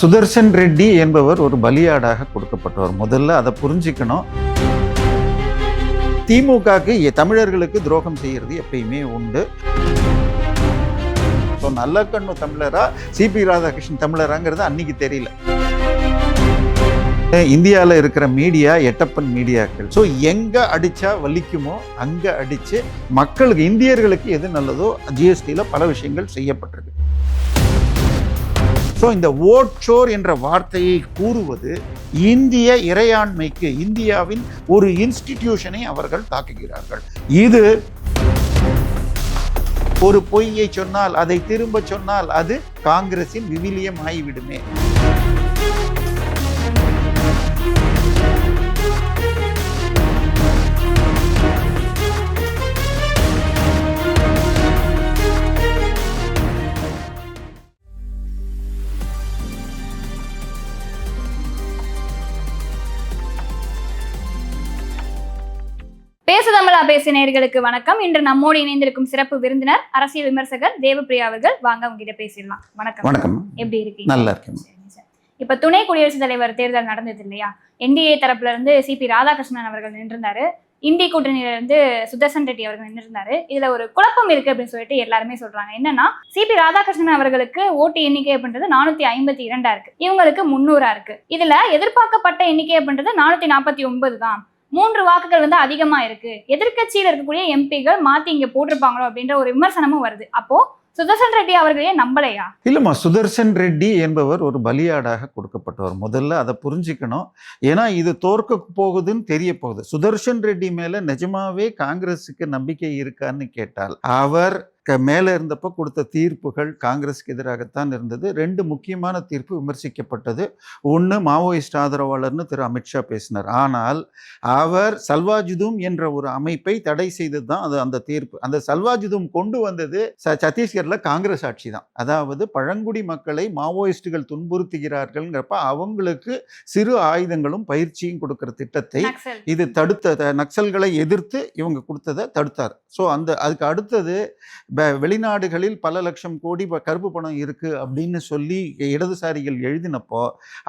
சுதர்சன் ரெட்டி என்பவர் ஒரு பலியாடாக கொடுக்கப்பட்டவர். முதல்ல அதை புரிஞ்சுக்கணும். திமுகக்கு தமிழர்களுக்கு துரோகம் செய்யறது எப்பயுமே உண்டு. ஸோ நல்ல கண்ணு தமிழரா சிபி ராதாகிருஷ்ணன் தமிழராங்கிறது அன்னைக்கு தெரியல. இந்தியாவில் இருக்கிற மீடியா எட்டப்பன் மீடியாக்கள். ஸோ எங்கே அடித்தா வலிக்குமோ அங்கே அடித்து மக்களுக்கு இந்தியர்களுக்கு எது நல்லதோ ஜிஎஸ்டியில் பல விஷயங்கள் செய்யப்பட்டிருக்கு. ஸோ இந்த ஓட்சோர் என்ற வார்த்தையை கூறுவது இந்திய இறையாண்மைக்கு இந்தியாவின் ஒரு இன்ஸ்டிடியூஷனை அவர்கள் தாக்குகிறார்கள். இது ஒரு பொய்யை சொன்னால் அதை திரும்ப சொன்னால் அது காங்கிரசின் விவிலியம் ஆகிவிடுமே. பேசு தமிழா பேசிய நேயர்களுக்கு வணக்கம். இன்று நம்மோடு இணைந்திருக்கும் சிறப்பு விருந்தினர் அரசியல் விமர்சகர் தேவப்பிரியா அவர்கள். வாங்க உங்ககிட்ட பேசிடலாம். வணக்கம். வணக்கம். எப்படி இருக்கீங்க? நல்லா இருக்கேன். இப்ப துணை குடியரசுத் தலைவர் தேர்தல் நடந்தது இல்லையா? என்டிஏ தரப்புல இருந்து சிபி ராதாகிருஷ்ணன் அவர்கள் நின்றிருந்தாரு. இந்தி கூட்டணியில இருந்து சுதர்சன் ரெட்டி அவர்கள் நின்றிருந்தாரு. இதுல ஒரு குழப்பம் இருக்கு அப்படின்னு சொல்லிட்டு எல்லாருமே சொல்றாங்க. என்னன்னா சிபி ராதாகிருஷ்ணன் அவர்களுக்கு ஓட்டு எண்ணிக்கை அப்படின்றது நானூத்தி ஐம்பத்தி இரண்டா இருக்கு. இவங்களுக்கு முன்னூறா இருக்கு. இதுல எதிர்பார்க்கப்பட்ட எண்ணிக்கை அப்படின்றது நானூத்தி நாற்பத்தி ஒன்பது தான். மூன்று வாக்குகள் வந்து அதிகமா இருக்கு. எதிர்கட்சியில் இருக்கக்கூடிய எம்பிகள் மாத்தி இங்க போட்டிருப்பாங்களோ அப்படின்ற ஒரு விமர்சனமும் வருது. அப்போ சுதர்சன் ரெட்டி அவர்களே நம்பலையா? இல்லைம்மா சுதர்சன் ரெட்டி என்பவர் ஒரு பலியாடாக கொடுக்கப்பட்டவர். முதல்ல அதை புரிஞ்சுக்கணும். ஏன்னா இது தோற்க போகுதுன்னு தெரிய போகுது. சுதர்சன் ரெட்டி மேல நிஜமாவே காங்கிரஸுக்கு நம்பிக்கை இருக்கான்னு கேட்டால் அவர் மேலே இருந்தப்போ கொடுத்த தீர்ப்புகள் காங்கிரஸுக்கு எதிராகத்தான் இருந்தது. ரெண்டு முக்கியமான தீர்ப்பு விமர்சிக்கப்பட்டது. ஒன்று மாவோயிஸ்ட் ஆதரவாளர்னு திரு அமித்ஷா பேசினார். ஆனால் அவர் சல்வாஜுதும் என்ற ஒரு அமைப்பை தடை செய்தது தான் அது அந்த தீர்ப்பு. அந்த சல்வாஜுதும் கொண்டு வந்தது ச சத்தீஸ்கரில் காங்கிரஸ் ஆட்சி தான் அதாவது பழங்குடி மக்களை மாவோயிஸ்டுகள் துன்புறுத்துகிறார்கள்ங்கிறப்ப அவங்களுக்கு சிறு ஆயுதங்களும் பயிற்சியும் கொடுக்கிற திட்டத்தை இது தடுத்த நக்சல்களை எதிர்த்து இவங்க கொடுத்ததை தடுத்தார். ஸோ அந்த அதுக்கு அடுத்தது வெளிநாடுகளில் பல லட்சம் கோடி கருப்பு பணம் இருக்குது அப்படின்னு சொல்லி இடதுசாரிகள் எழுதினப்போ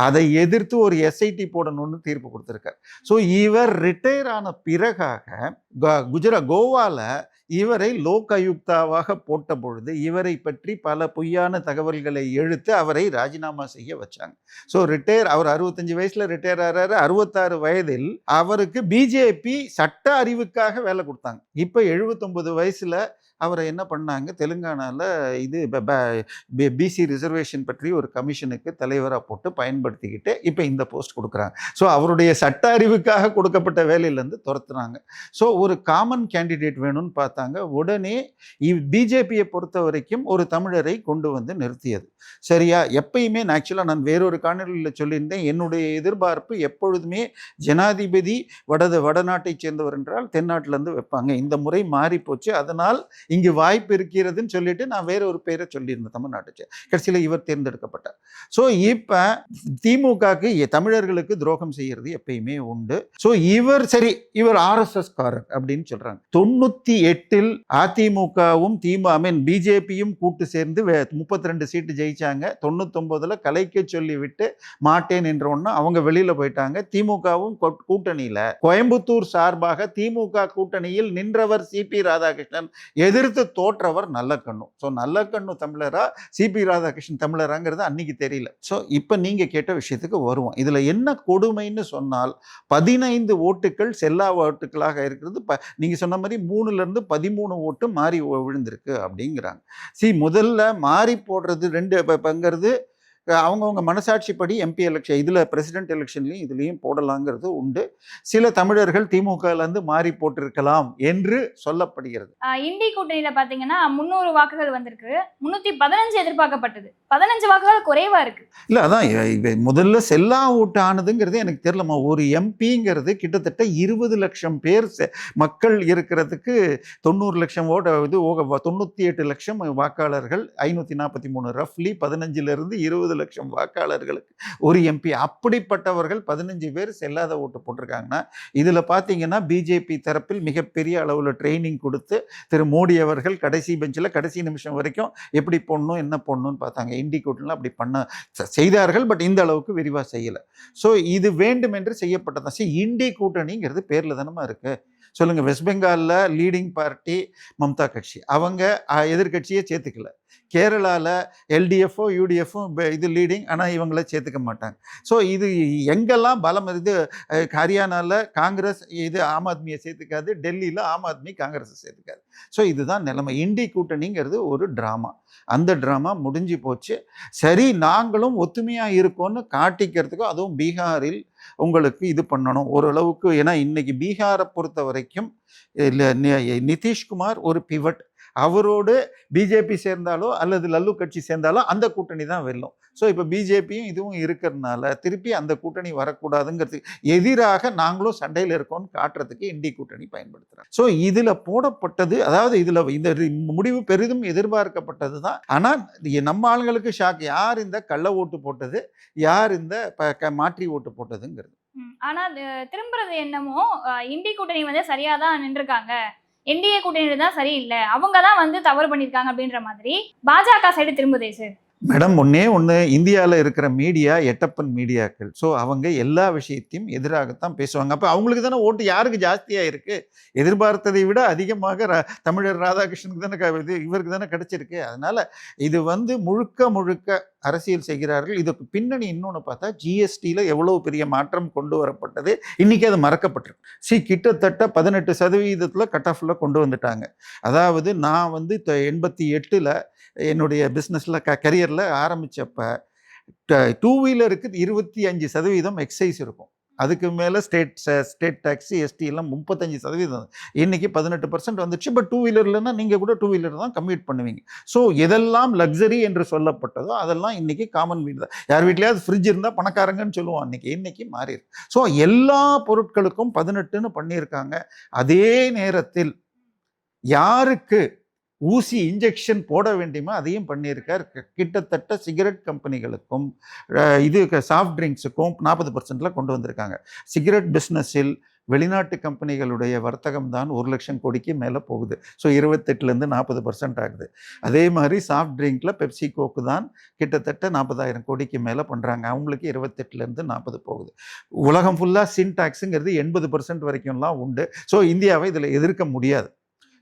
அதை எதிர்த்து ஒரு எஸ்ஐடி போடணும்னு தீர்ப்பு கொடுத்துருக்கார். ஸோ இவர் ரிட்டையர் ஆன பிறகாக குஜரா கோவால இவரை லோக் ஆயுக்தாவாக போட்ட பொழுது இவரை பற்றி பல பொய்யான தகவல்களை எழுத்து அவரை ராஜினாமா செய்ய வச்சாங்க. ஸோ ரிட்டையர் அவர் அறுபத்தஞ்சு வயசில் ரிட்டையர் ஆகிறாரு அறுபத்தாறு வயதில் அவருக்கு பிஜேபி சட்ட அறிவுக்காக வேலை கொடுத்தாங்க. இப்போ எழுபத்தொம்பது வயசில் அவரை என்ன பண்ணாங்க? தெலுங்கானாவில் இது பிசி ரிசர்வேஷன் பற்றி ஒரு கமிஷனுக்கு தலைவராக போட்டு பயன்படுத்திக்கிட்டு இப்போ இந்த போஸ்ட் கொடுக்குறாங்க. ஸோ அவருடைய சட்ட அறிவுக்காக கொடுக்கப்பட்ட வேலையிலேருந்து துரத்துனாங்க ஸோ ஒரு காமன் கேண்டிடேட் வேணும்னு பார்த்தாங்க. உடனே பிஜேபியை பொறுத்த வரைக்கும் ஒரு தமிழரை கொண்டு வந்து நிறுத்தியது. சரியா? எப்பயுமே ஆக்சுவலாக நான் வேறொரு காணொலியில் சொல்லியிருந்தேன். என்னுடைய எதிர்பார்ப்பு எப்பொழுதுமே ஜனாதிபதி வடது வடநாட்டை சேர்ந்தவர் என்றால் தென்னாட்டிலேருந்து வைப்பாங்க. இந்த முறை மாறிப்போச்சு. அதனால் இங்கு வாய்ப்பு இருக்கிறதுன்னு சொல்லிட்டு நான் வேற ஒரு பேரை சொல்லியிருந்தேன் தமிழ்நாட்டை கடைசியில் இவர் தேர்ந்தெடுக்கப்பட்டார். ஸோ இப்போ திமுகக்கு தமிழர்களுக்கு துரோகம் செய்யறது எப்பயுமே உண்டு. ஸோ இவர் சரி இவர் ஆர்எஸ்எஸ் காரர் அப்படின்னு சொல்றாங்க. தொண்ணூத்தி எட்டில் அதிமுகவும் திமுக ஐ மீன் பிஜேபியும் கூட்டு சேர்ந்து முப்பத்தி ரெண்டு சீட்டு ஜெயிச்சாங்க. தொண்ணூத்தொன்பதுல கலைக்க சொல்லி விட்டு மாட்டேன் என்ற ஒன்று அவங்க வெளியில போயிட்டாங்க. திமுகவும் கூட்டணியில. கோயம்புத்தூர் சார்பாக திமுக கூட்டணியில் நின்றவர் சிபி ராதாகிருஷ்ணன். எதிர்த்து தோற்றவர் நல்ல கண்ணு ஸோ நல்ல கண்ணு தமிழரா சிபி ராதாகிருஷ்ணன் தமிழராங்கிறது அன்னைக்கு தெரியல. ஸோ இப்போ நீங்கள் கேட்ட விஷயத்துக்கு வருவோம். இதில் என்ன கொடுமைன்னு சொன்னால் பதினைந்து ஓட்டுகள் செல்லா ஓட்டுகளாக இருக்கிறது. ப நீங்கள் சொன்ன மாதிரி மூணுலேருந்து பதிமூணு ஓட்டு மாறி விழுந்திருக்கு அப்படிங்கிறாங்க. சி முதல்ல மாறி போடுறது ரெண்டு பங்குறது பங்கிறது அவங்கவுங்க மனசாட்சிப்படி எம்பி எலெக்ஷன் இதில் பிரசிடென்ட் எலெக்ஷன்லையும் இதுலேயும் போடலாங்கிறது உண்டு. சில தமிழர்கள் திமுகலேருந்து மாறி போட்டிருக்கலாம் என்று சொல்லப்படுகிறது. இந்தி கூட்டணியில பாத்தீங்கன்னா முன்னூறு வாக்குகள் வந்திருக்கு. முன்னூத்தி பதினஞ்சு எதிர்பார்க்கப்பட்டது. பதினஞ்சு வாக்குகள் குறைவா இருக்கு. இல்லை அதான் முதல்ல செல்லா ஓட்டு ஆனதுங்கிறது எனக்கு தெரியலம்மா. ஒரு எம்பிங்கிறது கிட்டத்தட்ட இருபது லட்சம் பேர் மக்கள் இருக்கிறதுக்கு தொண்ணூறு லட்சம் ஓட்டு இது தொண்ணூற்றி எட்டு லட்சம் வாக்காளர்கள் ஐநூற்றி நாற்பத்தி மூணு ரஃப்லி பதினஞ்சிலிருந்து இருபது லட்சம் வாக்காளர்களுக்கு ஒரு எம்பி அப்படிப்பட்டவர்கள் பதினஞ்சு பேர் செல்லாத ஓட்டு போட்டிருக்காங்கன்னா இதில் பார்த்தீங்கன்னா பிஜேபி தரப்பில் மிகப்பெரிய அளவில் ட்ரைனிங் கொடுத்து திரு மோடி அவர்கள் கடைசி பெஞ்சில் கடைசி நிமிஷம் வரைக்கும் எப்படி போடணும் என்ன போடணும்னு பார்த்தாங்க. இண்டி அப்படி பண்ண செய்தார்கள் பட் இந்த அளவுக்கு விரிவாக செய்யலை. ஸோ இது வேண்டும் என்று செய்யப்பட்டதான் சரி இண்டி கூட்டணிங்கிறது பேரில் தானமாக இருக்குது சொல்லுங்கள் வெஸ்ட் பெங்காலில் லீடிங் பார்ட்டி மம்தா கட்சி. அவங்க அஹ், சேர்த்துக்கல. கேரளாவில் எல்டிஎஃப்ஓ யூடிஎஃப்ஓ இது லீடிங் ஆனால் இவங்கள சேர்த்துக்க மாட்டாங்க. ஸோ இது எங்கெல்லாம் பலம் இது ஹரியானாவில் காங்கிரஸ் இது ஆம் ஆத்மியை சேர்த்துக்காது டெல்லியில் ஆம் ஆத்மி காங்கிரஸை சேர்த்துக்காது. ஸோ இதுதான் நிலைமை. இண்டி கூட்டணிங்கிறது ஒரு ட்ராமா அந்த ட்ராமா முடிஞ்சு போச்சு. சரி நாங்களும் ஒத்துமையாக இருக்கோம்னு காட்டிக்கிறதுக்கும் அதுவும் பீகாரில் உங்களுக்கு இது பண்ணணும். ஓரளவுக்கு ஏன்னா இன்னைக்கு பீகாரை பொறுத்த வரைக்கும் நிதிஷ்குமார் ஒரு பிவட் அவரோடு பிஜேபி சேர்ந்தாலோ அல்லது லல்லு கட்சி சேர்ந்தாலோ அந்த கூட்டணி தான் வெல்லும். ஸோ இப்போ பிஜேபியும் இதுவும் இருக்கிறதுனால திருப்பி அந்த கூட்டணி வரக்கூடாதுங்கிறதுக்கு எதிராக நாங்களும் சண்டையில் இருக்கோம்னு காட்டுறதுக்கு இண்டி கூட்டணி பயன்படுத்துகிறாங்க ஸோ இதில் போடப்பட்டது அதாவது இதில் இந்த முடிவு பெரிதும் எதிர்பார்க்கப்பட்டது தான். ஆனால் நம்ம ஆளுங்களுக்கு ஷாக் யார் இந்த கள்ள ஓட்டு போட்டது? யார் இந்த க- மாற்றி ஓட்டு போட்டதுங்கிறது. ஆனால் ஆனா திரும்புறது என்னமோ இண்டி கூட்டணி வந்து சரியாதான் நின்றுருக்காங்க. என்டிஏ கூட்டணி தான் சரியில்லை. அவங்க தான் வந்து தவறு பண்ணியிருக்காங்க அப்படின்ற மாதிரி பாஜக சைடு திரும்புதே சார் மேடம் ஒன்றே ஒன்று இந்தியாவில் இருக்கிற மீடியா எட்டப்பன் மீடியாக்கள். ஸோ அவங்க எல்லா விஷயத்தையும் எதிராகத்தான் பேசுவாங்க. அப்போ அவங்களுக்கு தானே ஓட்டு யாருக்கு ஜாஸ்தியாக இருக்குது எதிர்பார்த்ததை விட அதிகமாக ர- தமிழர் ராதாகிருஷ்ணனுக்கு தானே க- இது இவருக்கு தானே கிடச்சிருக்கு. அதனால் இது வந்து முழுக்க முழுக்க அரசியல் செய்கிறார்கள். இதுக்கு பின்னணி இன்னொன்று பார்த்தா ஜிஎஸ்டியில் எவ்வளோ பெரிய மாற்றம் கொண்டு வரப்பட்டது இன்றைக்கி அது மறக்கப்பட்டிருக்கு. சி கிட்டத்தட்ட பதினெட்டு சதவீதத்தில் கட் ஆஃபில் கொண்டு வந்துட்டாங்க. அதாவது நான் வந்து எண்பத்தி எட்டில் என்னுடைய பிஸ்னஸில் க கரியர் இயரில் ஆரம்பித்தப்ப டூ வீலருக்கு இருபத்தி அஞ்சு சதவீதம் எக்ஸைஸ் இருக்கும். அதுக்கு மேலே ஸ்டேட் ஸ்டேட் டேக்ஸி எஸ்டி எல்லாம் முப்பத்தஞ்சு சதவீதம். இன்னைக்கு பதினெட்டு பர்சன்ட் வந்துச்சு பட் டூ வீலர்லன்னா நீங்கள் கூட டூ வீலர் தான் கம்யூட் பண்ணுவீங்க. ஸோ எதெல்லாம் லக்ஸரி என்று சொல்லப்பட்டதோ அதெல்லாம் இன்னைக்கு காமன் வீடு தான். யார் வீட்லேயாவது ஃப்ரிட்ஜ் இருந்தால் பணக்காரங்கன்னு சொல்லுவோம் அன்றைக்கி இன்றைக்கி மாறிடு ஸோ எல்லா பொருட்களுக்கும் பதினெட்டுன்னு பண்ணியிருக்காங்க. அதே நேரத்தில் யாருக்கு ஊசி இன்ஜெக்ஷன் போட வேண்டியமோ? அதையும் பண்ணியிருக்கார். கிட்டத்தட்ட சிகரெட் கம்பெனிகளுக்கும் இது சாஃப்ட் ட்ரிங்க்ஸுக்கும் நாற்பது பர்சன்ட்ல கொண்டு வந்திருக்காங்க. சிகரெட் பிஸ்னஸில் வெளிநாட்டு கம்பெனிகளுடைய வர்த்தகம் தான் ஒரு லட்சம் கோடிக்கு மேலே போகுது. ஸோ இருபத்தெட்டுலேருந்து நாற்பது பர்சன்ட் ஆகுது. அதே மாதிரி சாஃப்ட் ட்ரிங்கில் பெப்சி கோக்கு தான் கிட்டத்தட்ட நாற்பதாயிரம் கோடிக்கு மேலே பண்ணுறாங்க அவங்களுக்கு இருபத்தெட்டுலேருந்து நாற்பது போகுது. உலகம் ஃபுல்லாக சின் டாக்ஸுங்கிறது எண்பது பர்சன்ட் வரைக்கும்லாம் உண்டு. ஸோ இந்தியாவை இதில் எதிர்க்க முடியாது.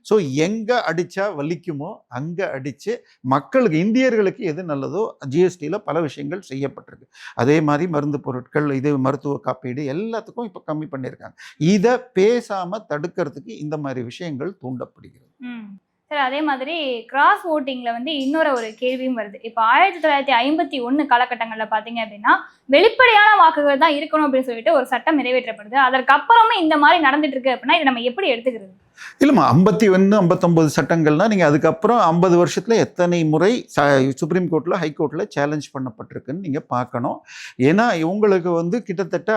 ஸோ எங்கே அடித்தா வலிக்குமோ அங்கே அடித்து மக்களுக்கு இந்தியர்களுக்கு எது நல்லதோ ஜிஎஸ்டியில் பல விஷயங்கள் செய்யப்பட்டிருக்கு. அதே மாதிரி மருந்து பொருட்கள் இது மருத்துவ காப்பீடு எல்லாத்துக்கும் இப்போ கம்மி பண்ணியிருக்காங்க. இதை பேசாமல் தடுக்கிறதுக்கு இந்த மாதிரி விஷயங்கள் தூண்டப்படுகிறது. சார் அதே மாதிரி கிராஸ் ஓட்டிங்ல வந்து இன்னொரு ஒரு கேள்வியும் வருது. இப்போ ஆயிரத்தி தொள்ளாயிரத்தி ஐம்பத்தி ஒன்று காலகட்டங்களில் பார்த்தீங்க அப்படின்னா வெளிப்படையான வாக்குகள் தான் இருக்கணும் அப்படின்னு சொல்லிட்டு ஒரு சட்டம் நிறைவேற்றப்படுது. அதற்கு இந்த மாதிரி நடந்துட்டு இருக்கு அப்படின்னா இதை நம்ம எப்படி எடுத்துக்கிறது? இல்லைம்மா ஐம்பத்தி ஒன்று ஐம்பத்தொம்பது சட்டங்கள்னா நீங்கள் அதுக்கப்புறம் ஐம்பது வருஷத்தில் எத்தனை முறை ச சுப்ரீம் கோர்ட்டில் ஹைகோர்ட்டில் சேலஞ்ச் பண்ணப்பட்டிருக்குன்னு நீங்கள் பார்க்கணும். ஏன்னா இவங்களுக்கு வந்து கிட்டத்தட்ட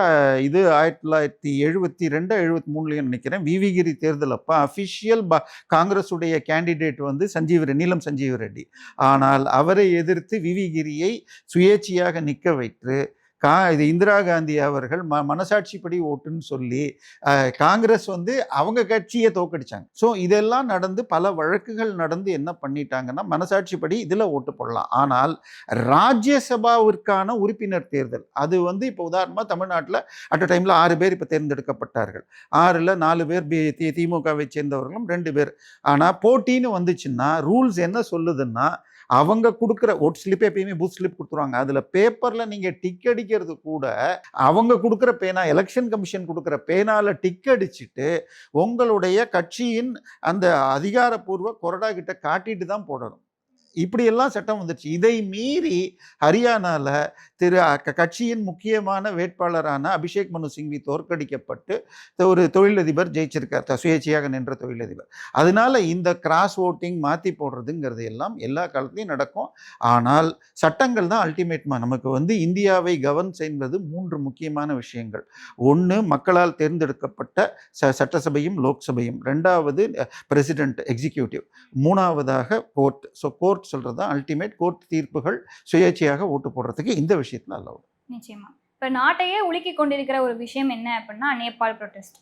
இது ஆயிரத்தி தொள்ளாயிரத்தி எழுபத்தி ரெண்டு எழுபத்தி மூணுலேயும் நினைக்கிறேன். விவிகிரி தேர்தல் அப்போ அஃபிஷியல் ப காங்கிரஸுடைய கேண்டிடேட் வந்து சஞ்சீவ் நீலம் சஞ்சீவ் ரெட்டி. ஆனால் அவரை எதிர்த்து விவிகிரியை சுயேட்சையாக நிற்க வைத்து கா இது இந்திரா காந்தி அவர்கள் ம மனசாட்சிப்படி ஓட்டுன்னு சொல்லி காங்கிரஸ் வந்து அவங்க கட்சியை தோக்கடிச்சாங்க. ஸோ இதெல்லாம் நடந்து பல வழக்குகள் நடந்து என்ன பண்ணிட்டாங்கன்னா மனசாட்சிப்படி இதில் ஓட்டு போடலாம். ஆனால் ராஜ்யசபாவிற்கான உறுப்பினர் தேர்தல் அது வந்து இப்போ உதாரணமாக தமிழ்நாட்டில் அட் அ டைமில் ஆறு பேர் இப்போ தேர்ந்தெடுக்கப்பட்டார்கள். ஆறில் நாலு பேர் பி தி திமுகவை சேர்ந்தவர்களும் ரெண்டு பேர். ஆனால் போட்டின்னு வந்துச்சுன்னா ரூல்ஸ் என்ன சொல்லுதுன்னா அவங்க கொடுக்குற ஓட் ஸ்லிப் எப்பயுமே பூத் ஸ்லிப் கொடுத்துருவாங்க. அதில் பேப்பரில் நீங்கள் டிக் அடிக்கிறது கூட அவங்க கொடுக்குற பேனா எலெக்ஷன் கமிஷன் கொடுக்குற பேனால டிக் அடிச்சுட்டு உங்களுடைய கட்சியின் அந்த அதிகாரப்பூர்வ கொறடா கிட்ட காட்டிட்டு தான் போடணும். இப்படியெல்லாம் சட்டம் வந்துடுச்சு இதை மீறி ஹரியானாவில் திரு கட்சியின் முக்கியமான வேட்பாளரான அபிஷேக் மனு சிங்வி தோற்கடிக்கப்பட்டு ஒரு தொழிலதிபர் ஜெயிச்சிருக்கார். த- சுயேட்சையாக நின்ற தொழிலதிபர். அதனால இந்த கிராஸ் ஓட்டிங் மாற்றி போடுறதுங்கிறது எல்லாம் எல்லா காலத்துலையும் நடக்கும். ஆனால் சட்டங்கள் தான் அல்டிமேட்மா நமக்கு வந்து இந்தியாவை கவர்ன் செய்வது மூன்று முக்கியமான விஷயங்கள். ஒன்று மக்களால் தேர்ந்தெடுக்கப்பட்ட ச சட்டசபையும் லோக்சபையும். ரெண்டாவது பிரசிடென்ட் எக்ஸிக்யூட்டிவ் மூணாவதாக கோர்ட் ஸோ கோர்ட் கோர்ட் சொல்கிறது தான் அல்டிமேட் கோர்ட் தீர்ப்புகள் சுயேட்சையாக ஓட்டு போடுறதுக்கு இந்த விஷயத்தில் அலவுட் நிச்சயமா. இப்போ நாட்டையே உலுக்கி கொண்டிருக்கிற ஒரு விஷயம் என்ன அப்படின்னா நேபாள் ப்ரொட்டஸ்ட்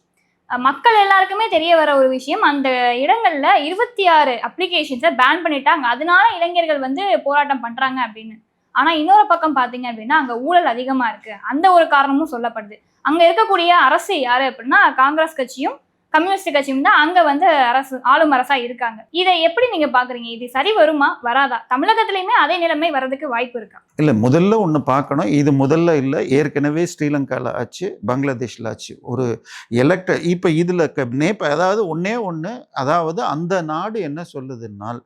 மக்கள் எல்லாருக்குமே தெரிய வர ஒரு விஷயம் அந்த இடங்கள்ல இருபத்தி ஆறு அப்ளிகேஷன்ஸை பேன் பண்ணிட்டாங்க. அதனால இளைஞர்கள் வந்து போராட்டம் பண்ணுறாங்க அப்படின்னு. ஆனால் இன்னொரு பக்கம் பார்த்தீங்க அப்படின்னா அங்கே ஊழல் அதிகமாக இருக்கு. அந்த ஒரு காரணமும் சொல்லப்படுது. அங்கே இருக்கக்கூடிய அரசு யார் அப்படின்னா காங்கிரஸ் கட்சியும் கம்யூனிஸ்ட் கட்சியும் தான் அங்க வந்து அரசு ஆளும் அரசா இருக்காங்க. இதை எப்படி நீங்க பாக்குறீங்க? இது சரி வருமா? வராதா? தமிழகத்திலயுமே அதே நிலைமை வர்றதுக்கு வாய்ப்பு இருக்கா? இல்லை முதல்ல ஒன்று பார்க்கணும் இது முதல்ல இல்லை ஏற்கனவே ஸ்ரீலங்காவில் ஆச்சு பங்களாதேஷ்ல ஆச்சு. ஒரு எலக்ட இப்போ இதில் நேப்ப அதாவது ஒன்றே ஒன்று அதாவது அந்த நாடு என்ன சொல்லுதுன்னால்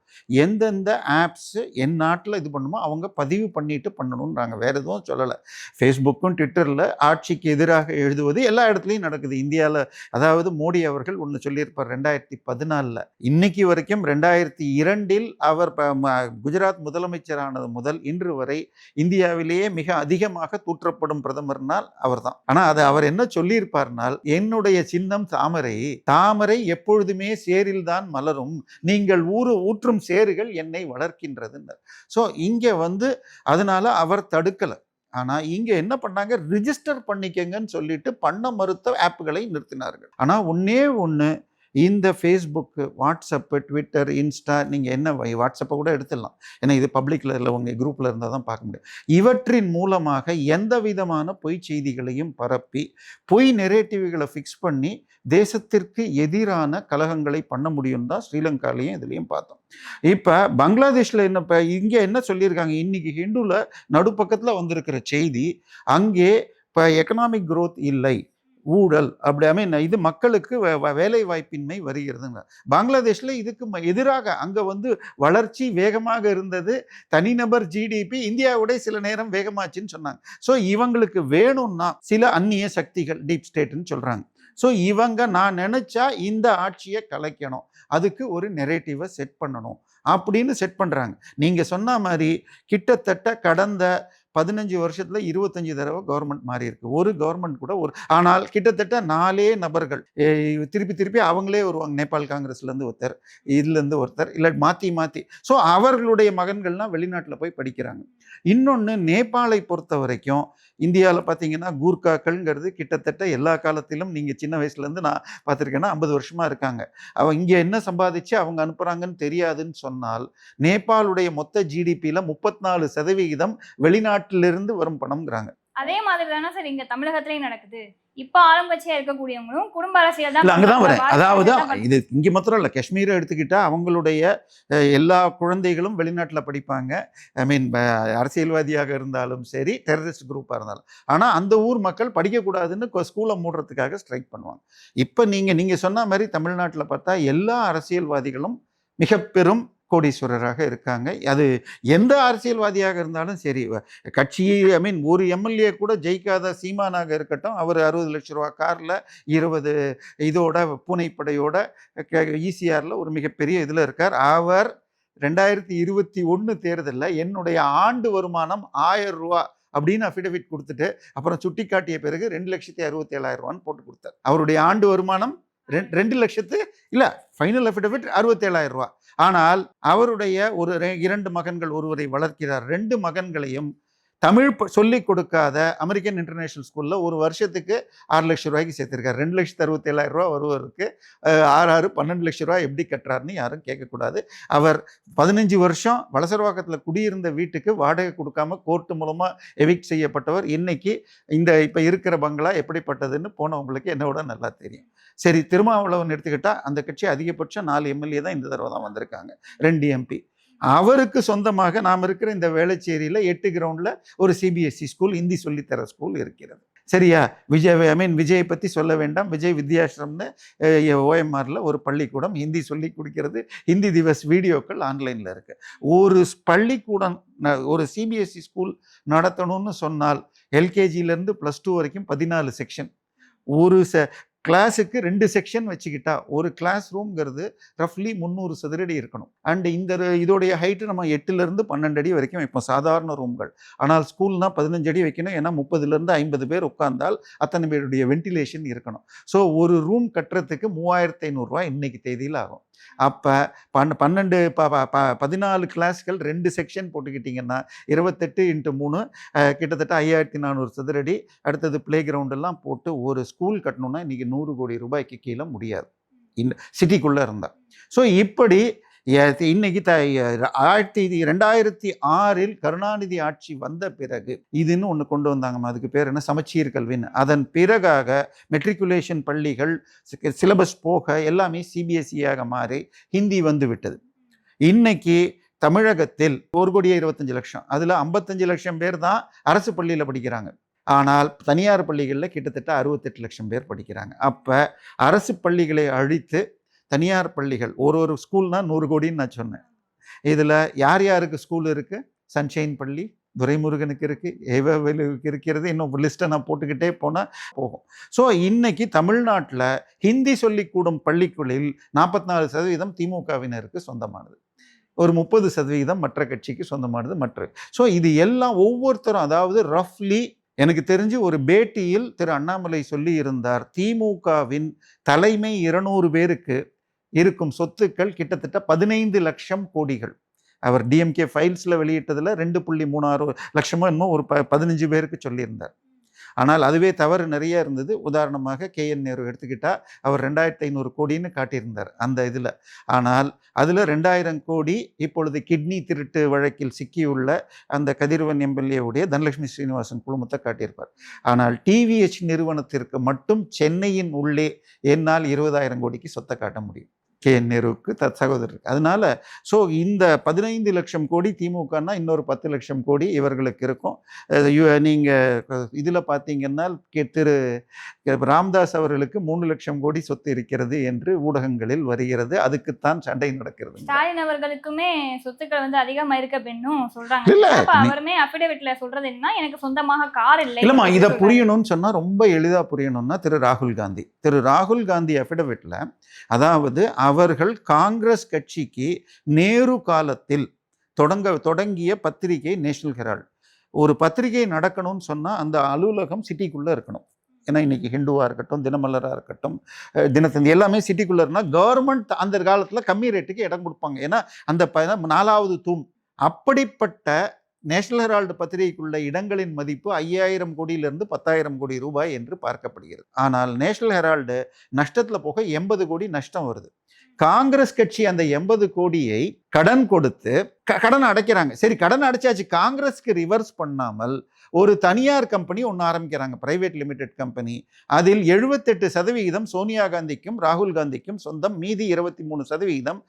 எந்தெந்த ஆப்ஸ் என் நாட்டில் இது பண்ணுமோ அவங்க பதிவு பண்ணிட்டு பண்ணணுன்றாங்க வேறு எதுவும் சொல்லலை. ஃபேஸ்புக்கும் ட்விட்டரில் ஆட்சிக்கு எதிராக எழுதுவது எல்லா இடத்துலையும் நடக்குது. இந்தியாவில் அதாவது மோடி அவர்கள் ஒன்று சொல்லியிருப்பார் ரெண்டாயிரத்தி பதினாலில். இன்னைக்கு வரைக்கும் ரெண்டாயிரத்தி இரண்டில் அவர் குஜராத் முதலமைச்சரானது முதல் இன்று வரை இந்தியாவிலேயே மிக அதிகமாக தூற்றப்படும் பிரதமர்னால் அவர்தான். ஆனால் அது அவர் என்ன சொல்லியிருப்பார்னால் என்னுடைய சின்னம் தாமரை தாமரை எப்பொழுதுமே சேரில் தான் மலரும். நீங்கள் ஊறு ஊற்றும் சேறுகள் என்னை வளர்க்கின்றதுன்னு ஸோ இங்கே வந்து அதனால அவர் தடுக்கலை. ஆனால் இங்கே என்ன பண்ணாங்க? ரிஜிஸ்டர் பண்ணிக்கங்கன்னு சொல்லிட்டு பண்ண மறுத்த ஆப்புகளை நிறுத்தினார்கள். ஆனால் ஒன்றே ஒன்று இந்த ஃபேஸ்புக்கு வாட்ஸ்அப்பு ட்விட்டர் இன்ஸ்டா நீங்கள் என்ன வை- வாட்ஸ்அப்பை கூட எடுத்துடலாம். ஏன்னா இது பப்ளிக்கில் இல்லை உங்கள் குரூப்பில் இருந்தால் தான் பார்க்க முடியும். இவற்றின் மூலமாக எந்த விதமான பொய் செய்திகளையும் பரப்பி பொய் நெரேட்டிவ்களை ஃபிக்ஸ் பண்ணி தேசத்திற்கு எதிரான கலகங்களை பண்ண முடியும் தான் ஸ்ரீலங்காலையும் இதுலேயும் பார்த்தோம். இப்போ பங்களாதேஷில் என்ன இப்போ இங்கே என்ன சொல்லியிருக்காங்க? இன்னைக்கு ஹிந்துவில் நடுப்பக்கத்தில் வந்திருக்கிற செய்தி அங்கே இப்போ எக்கனாமிக் க்ரோத் இல்லை ஊழல் அப்படி ஐ மீன் இது மக்களுக்கு வே- வேலை வாய்ப்பின்மை வருகிறதுங்க. பங்களாதேஷில் இதுக்கு எதிராக அங்கே வந்து வளர்ச்சி வேகமாக இருந்தது. தனிநபர் ஜிடிபி இந்தியாவோட சில நேரம் வேகமாச்சுன்னு சொன்னாங்க. ஸோ இவங்களுக்கு வேணும்னா சில அந்நிய சக்திகள் டீப் ஸ்டேட்னு சொல்கிறாங்க ஸோ இவங்க நான் நினச்சா இந்த ஆட்சியை கலைக்கணும். அதுக்கு ஒரு நெரேட்டிவை செட் பண்ணணும். அப்படின்னு செட் பண்ணுறாங்க நீங்கள் சொன்ன மாதிரி கிட்டத்தட்ட கடந்த பதினஞ்சு வருஷத்தில் இருபத்தஞ்சு தடவை கவர்மெண்ட் மாறி இருக்கு ஒரு கவர்மெண்ட் கூட ஒரு ஆனால் கிட்டத்தட்ட நாலே நபர்கள் திருப்பி திருப்பி அவங்களே வருவாங்க. நேபாள் காங்கிரஸ்லேருந்து ஒருத்தர் இதுலேருந்து ஒருத்தர் இல்லை மாற்றி மாற்றி ஸோ அவர்களுடைய மகன்கள்லாம் வெளிநாட்டில் போய் படிக்கிறாங்க. இன்னொன்று நேபாளை பொறுத்த வரைக்கும் இந்தியாவில் பார்த்தீங்கன்னா கூர்காக்கள்ங்கிறது கிட்டத்தட்ட எல்லா காலத்திலும் நீங்கள் சின்ன வயசுலேருந்து நான் பார்த்துருக்கேன்னா ஐம்பது வருஷமாக இருக்காங்க. அவங்க இங்கே என்ன சம்பாதிச்சு அவங்க அனுப்புகிறாங்கன்னு தெரியாதுன்னு சொன்னால் நேபாளுடைய மொத்த ஜிடிபியில் முப்பத்தி நாலு சதவிகிதம் வெளிநாட்டு வெளிநாட்டிலிருந்து வரும் பணம்ங்கிறாங்க. அதே மாதிரி தானே சார் இங்க தமிழகத்திலயும் நடக்குது. இப்ப ஆளுங்கட்சியா இருக்கக்கூடியவங்களும் குடும்ப அரசியல் தான் அங்கே தான் வரேன். அதாவது இது இங்கே மாத்திரம் இல்லை காஷ்மீரை எடுத்துக்கிட்டா அவங்களுடைய எல்லா குழந்தைகளும் வெளிநாட்டில் படிப்பாங்க. ஐ மீன் அரசியல்வாதியாக இருந்தாலும் சரி டெரரிஸ்ட் குரூப்பாக இருந்தாலும். ஆனால் அந்த ஊர் மக்கள் படிக்கக்கூடாதுன்னு ஸ்கூலை மூடுறதுக்காக ஸ்ட்ரைக் பண்ணுவாங்க. இப்போ நீங்கள் நீங்கள் சொன்ன மாதிரி தமிழ்நாட்டில் பார்த்தா எல்லா அரசியல்வாதிகளும் மிக பெரும் கோடீஸ்வரராக இருக்காங்க. அது எந்த அரசியல்வாதியாக இருந்தாலும் சரி கட்சியை கட்சி ஐ மீன் ஒரு எம்எல்ஏ கூட ஜெயிக்காத சீமானாக இருக்கட்டும் அவர் அறுபது லட்ச ரூபா காரில் இருபது இதோட பூனைப்படையோட ஈசிஆரில் ஒரு மிகப்பெரிய இதில் இருக்கார். அவர் ரெண்டாயிரத்தி இருபத்தி ஒன்று தேர்தலில் என்னுடைய ஆண்டு வருமானம் ஆயிரம் ரூபா அப்படின்னு அஃபிடவிட் கொடுத்துட்டு அப்புறம் சுட்டி காட்டிய பிறகு ரெண்டு லட்சத்தி அறுபத்தி ஏழாயிரம் ரூபான்னு போட்டு கொடுத்தார். அவருடைய ஆண்டு வருமானம் ரெண்டு லட்சத்து இல்லை ஃபைனல் அஃபிடவிட் அறுபத்தேழாயிரம் ரூபா ஆனால் அவருடைய ஒரு ரெ- இரண்டு மகன்கள் ஒருவரை வளர்க்கிறார். ரெண்டு மகன்களையும் தமிழ் சொல்லி கொடுக்காத அமெரிக்கன் இன்டர்நேஷ்னல் ஸ்கூலில் ஒரு வருஷத்துக்கு ஆறு லட்சம் ரூபாய்க்கு சேர்த்துருக்காரு. ரெண்டு லட்சத்து அறுபத்தேழாயிரம் ரூபா வருவருக்கு ஆறு ஆறு பன்னெண்டு லட்ச ரூபா எப்படி கட்டுறாருன்னு யாரும் கேட்கக்கூடாது. அவர் பதினஞ்சு வருஷம் வலசரவாக்கத்தில் குடியிருந்த வீட்டுக்கு வாடகை கொடுக்காம கோர்ட்டு மூலமாக எவிக்ட் செய்யப்பட்டவர் இன்னைக்கு இந்த இப்போ இருக்கிற பங்களா எப்படிப்பட்டதுன்னு போனவங்களுக்கு என்னோட நல்லா தெரியும். சரி திருமாவளவன் எடுத்துக்கிட்டால் அந்த கட்சி அதிகபட்சம் நாலு எம்எல்ஏ தான் இந்த தடவை தான் வந்திருக்காங்க. ரெண்டு எம்பி. அவருக்கு சொந்தமாக நாம் இருக்கிற இந்த வேளச்சேரியில் எட்டு கிரவுண்டில் ஒரு சிபிஎஸ்சி ஸ்கூல் ஹிந்தி சொல்லித்தர ஸ்கூல் இருக்கிறது. சரியா? விஜய் ஐ மீன் விஜயை பற்றி சொல்ல வேண்டாம். விஜய் வித்யாசிரம்னு ஓஎம்ஆரில் ஒரு பள்ளிக்கூடம் ஹிந்தி சொல்லி கொடுக்கிறது. ஹிந்தி திவஸ் வீடியோக்கள் ஆன்லைனில் இருக்குது ஒரு ஸ்- பள்ளிக்கூடம் ந- ஒரு சிபிஎஸ்சி ஸ்கூல் நடத்தணும்னு சொன்னால் எல்கேஜியிலேருந்து ப்ளஸ் டூ வரைக்கும் பதினாலு செக்ஷன் ஒரு ச கிளாஸுக்கு ரெண்டு செக்ஷன் வச்சுக்கிட்டா ஒரு கிளாஸ் ரூம்ங்கிறது ரஃப்லி முந்நூறு சதுரடி இருக்கணும். அண்ட் இந்த இதோடைய ஹைட்டு நம்ம எட்டுலேருந்து பன்னெண்டு அடி வரைக்கும் வைப்போம் சாதாரண ரூம்கள் ஆனால் ஸ்கூல்னா பதினஞ்சு அடி வைக்கணும் ஏன்னா முப்பதுலேருந்து ஐம்பது பேர் உட்கார்ந்தால் அத்தனை பேருடைய வென்டிலேஷன் இருக்கணும். ஸோ ஒரு ரூம் கட்டுறதுக்கு மூவாயிரத்தி ஐநூறுரூவா இன்றைக்கி தேதியில் ஆகும். அப்போ பன் பன்னெண்டு ப ப- ப- பதினாலு கிளாஸ்கள் ரெண்டு செக்ஷன் போட்டுக்கிட்டிங்கன்னா இருபத்தெட்டு இன்ட்டு மூணு கிட்டத்தட்ட ஐயாயிரத்தி நானூறு சதுரடி. அடுத்தது ப்ளே கிரவுண்டெல்லாம் போட்டு ஒரு ஸ்கூல் கட்டணும்னா இன்றைக்கி நூறு கோடி ரூபாய்க்கு கீழே முடியாது. இந்த சிட்டிக்குள்ளே இருந்தால் ஸோ இப்படி இன்னைக்கு த ஆயிரத்தி ரெண்டாயிரத்தி ஆறில் கருணாநிதி ஆட்சி வந்த பிறகு இதுன்னு ஒன்று கொண்டு வந்தாங்கம்மா. அதுக்கு பேர் என்ன? சமச்சீர் கல்வின்னு. அதன் பிறகாக மெட்ரிகுலேஷன் பள்ளிகள் சிலபஸ் போக எல்லாமே சிபிஎஸ்சியாக மாறி ஹிந்தி வந்து விட்டது. இன்னைக்கு தமிழகத்தில் ஒரு கோடியே இருபத்தஞ்சு லட்சம். அதில் ஐம்பத்தஞ்சு லட்சம் பேர் தான் அரசு பள்ளியில் படிக்கிறாங்க. ஆனால் தனியார் பள்ளிகளில் கிட்டத்தட்ட அறுபத்தெட்டு லட்சம் பேர் படிக்கிறாங்க. அப்போ அரசு பள்ளிகளை அழித்து தனியார் பள்ளிகள் ஒரு ஒரு ஸ்கூல்னால் நூறு கோடின்னு நான் சொன்னேன். இதில் யார் யாருக்கு ஸ்கூல் இருக்குது சன்ஷைன் பள்ளி துரைமுருகனுக்கு இருக்குது ஏவவேலுக்கு இருக்கிறது இன்னும் லிஸ்ட்டை நான் போட்டுக்கிட்டே போனால் போகும். ஸோ இன்றைக்கி தமிழ்நாட்டில் ஹிந்தி சொல்லிக்கூடும் பள்ளிக்குள்ளில் நாற்பத்தி நாலு சதவீதம் திமுகவினருக்கு சொந்தமானது. ஒரு முப்பது சதவீதம் மற்ற கட்சிக்கு சொந்தமானது மற்ற. ஸோ இது எல்லாம் ஒவ்வொருத்தரும் அதாவது ரஃப்லி எனக்கு தெரிஞ்சு ஒரு பேட்டியில் திரு அண்ணாமலை சொல்லி இருந்தார் திமுகவின் தலைமை இருநூறு பேருக்கு இருக்கும் சொத்துக்கள் கிட்டத்தட்ட பதினைந்து லட்சம் கோடிகள். அவர் டிஎம்கே ஃபைல்ஸில் வெளியிட்டதில் ரெண்டு புள்ளி மூணாறு லட்சமோ என்னமோ ஒரு ப பதினஞ்சு பேருக்கு சொல்லியிருந்தார். ஆனால் அதுவே தவறு நிறைய இருந்தது. உதாரணமாக கே என் நேரு எடுத்துக்கிட்டால் அவர் ரெண்டாயிரத்தி ஐநூறு கோடின்னு காட்டியிருந்தார் அந்த இதில். ஆனால் அதில் ரெண்டாயிரம் கோடி இப்பொழுது கிட்னி திருட்டு வழக்கில் சிக்கியுள்ள அந்த கதிர்வன் எம்எல்ஏவுடைய தனலட்சுமி ஸ்ரீனிவாசன் குழுமத்தை காட்டியிருப்பார். ஆனால் டிவிஹெச் நிறுவனத்திற்கு மட்டும் சென்னையின் உள்ளே என்னால் இருபதாயிரம் கோடிக்கு சொத்தை காட்ட முடியும். கே என் நேருவுக்கு த சகோதரருக்கு அதனால ஸோ இந்த பதினைந்து லட்சம் கோடி திமுகன்னா இன்னொரு பத்து லட்சம் கோடி இவர்களுக்கு இருக்கும். நீங்கள் இதில் பார்த்தீங்கன்னா திரு ராம்தாஸ் அவர்களுக்கு மூணு லட்சம் கோடி சொத்து இருக்கிறது என்று ஊடகங்களில் வருகிறது. அதுக்குத்தான் சண்டை நடக்கிறது. ஸ்டாலின் அவர்களுக்குமே சொத்துக்கள் வந்து அதிகமா இருக்கு அப்படின்னும் சொல்றாங்க. இல்ல, அவருமே அபிடேவிட்ல சொல்றது என்னன்னா எனக்கு சொந்தமாக கார் இல்லை. இல்லைம்மா அப்படின்னு இதை. புரியணும்னு சொன்னால் ரொம்ப எளிதாக புரியணும்னா திரு ராகுல் காந்தி. திரு ராகுல் காந்தி அஃபிடவிட்டில் அதாவது அவர்கள் காங்கிரஸ் கட்சிக்கு நேரு காலத்தில் தொடங்க தொடங்கிய பத்திரிகை நேஷனல் ஹெரால்ட். ஒரு பத்திரிகை நடக்கணும்னு சொன்னால் அந்த அலுவலகம் சிட்டிக்குள்ளே இருக்கணும். ஏன்னா இன்னைக்கு ஹிந்துவாக இருக்கட்டும் தினமலராக இருக்கட்டும் தினத்தந்தி எல்லாமே சிட்டிக்குள்ளே இருந்தால் கவர்மெண்ட் அந்த காலத்தில் கம்மி ரேட்டுக்கு இடம் கொடுப்பாங்க. ஏன்னா அந்த ப நாலாவது தூண். அப்படிப்பட்ட நேஷனல் ஹெரால்டு பத்திரிகைக்குள்ள இடங்களின் மதிப்பு ஐயாயிரம் கோடியிலிருந்து பத்தாயிரம் கோடி ரூபாய் என்று பார்க்கப்படுகிறது. ஆனால் நேஷனல் ஹெரால்டு நஷ்டத்தில் போக எண்பது கோடி நஷ்டம் வருது. காங்கிரஸ் கட்சி அந்த எண்பது கோடியை கடன் கொடுத்து க- கடன் அடைக்கிறாங்க. சரி கடன் அடைச்சாச்சு. காங்கிரஸ்க்கு ரிவர்ஸ் பண்ணாமல் ஒரு தனியார் கம்பெனி ஒன்று ஆரம்பிக்கிறாங்க பிரைவேட் லிமிடெட் கம்பெனி அதில் எழுபத்தெட்டு சதவிகிதம் சோனியா காந்திக்கும் ராகுல் காந்திக்கும் சொந்தம். மீதி இருபத்தி மூணு சதவிகிதம்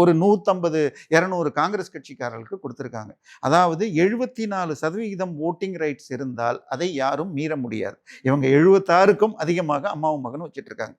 ஒரு நூற்றம்பது இரநூறு காங்கிரஸ் கட்சிக்காரர்களுக்கு கொடுத்துருக்காங்க. அதாவது எழுபத்தி நாலு சதவிகிதம் ஓட்டிங் ரைட்ஸ் இருந்தால் அதை யாரும் மீற முடியாது. இவங்க எழுபத்தாறுக்கும் அதிகமாக அம்மாவும் மகனும் வச்சுட்டு இருக்காங்க.